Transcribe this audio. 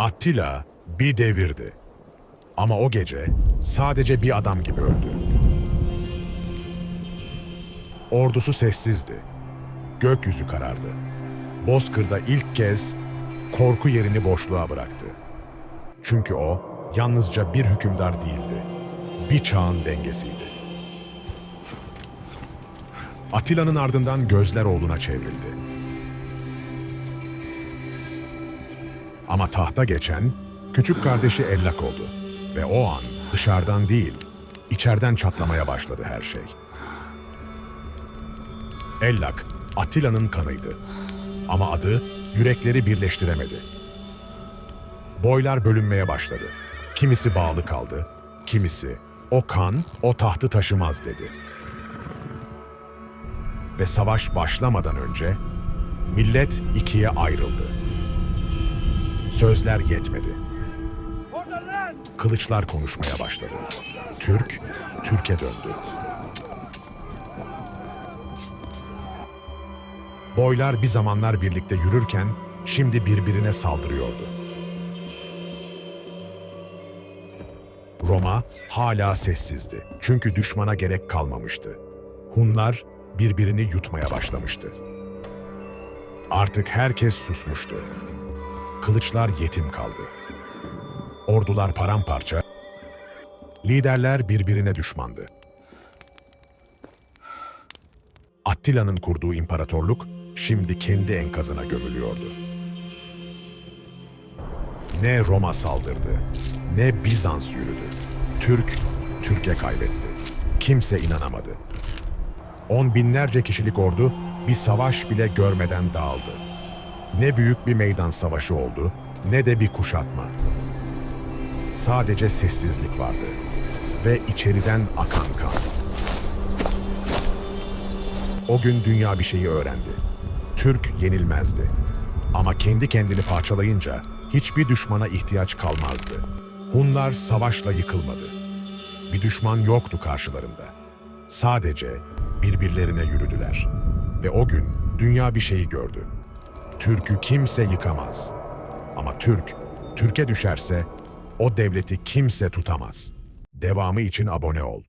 Attila bir devirdi. Ama o gece sadece bir adam gibi öldü. Ordusu sessizdi. Gökyüzü karardı. Bozkır'da ilk kez korku yerini boşluğa bıraktı. Çünkü o yalnızca bir hükümdar değildi. Bir çağın dengesiydi. Atilla'nın ardından gözler oğluna çevrildi. Ama tahta geçen küçük kardeşi Ellak oldu. Ve o an dışarıdan değil, içeriden çatlamaya başladı her şey. Ellak, Atilla'nın kanıydı. Ama adı yürekleri birleştiremedi. Boylar bölünmeye başladı. Kimisi bağlı kaldı, kimisi o kan o tahtı taşımaz dedi. Ve savaş başlamadan önce millet ikiye ayrıldı. Sözler yetmedi. Kılıçlar konuşmaya başladı. Türk, Türkiye döndü. Boylar bir zamanlar birlikte yürürken şimdi birbirine saldırıyordu. Roma hala sessizdi. Çünkü düşmana gerek kalmamıştı. Hunlar birbirini yutmaya başlamıştı. Artık herkes susmuştu. Kılıçlar yetim kaldı. Ordular paramparça, liderler birbirine düşmandı. Attila'nın kurduğu imparatorluk şimdi kendi enkazına gömülüyordu. Ne Roma saldırdı, ne Bizans yürüdü. Türk, Türkiye kaybetti. Kimse inanamadı. On binlerce kişilik ordu bir savaş bile görmeden dağıldı. Ne büyük bir meydan savaşı oldu, ne de bir kuşatma. Sadece sessizlik vardı ve içeriden akan kan. O gün dünya bir şeyi öğrendi. Türk yenilmezdi. Ama kendi kendini parçalayınca hiçbir düşmana ihtiyaç kalmazdı. Hunlar savaşla yıkılmadı. Bir düşman yoktu karşılarında. Sadece birbirlerine yürüdüler. Ve o gün dünya bir şeyi gördü. Türk'ü kimse yıkamaz. Ama Türk, Türkiye düşerse o devleti kimse tutamaz. Devamı için abone ol.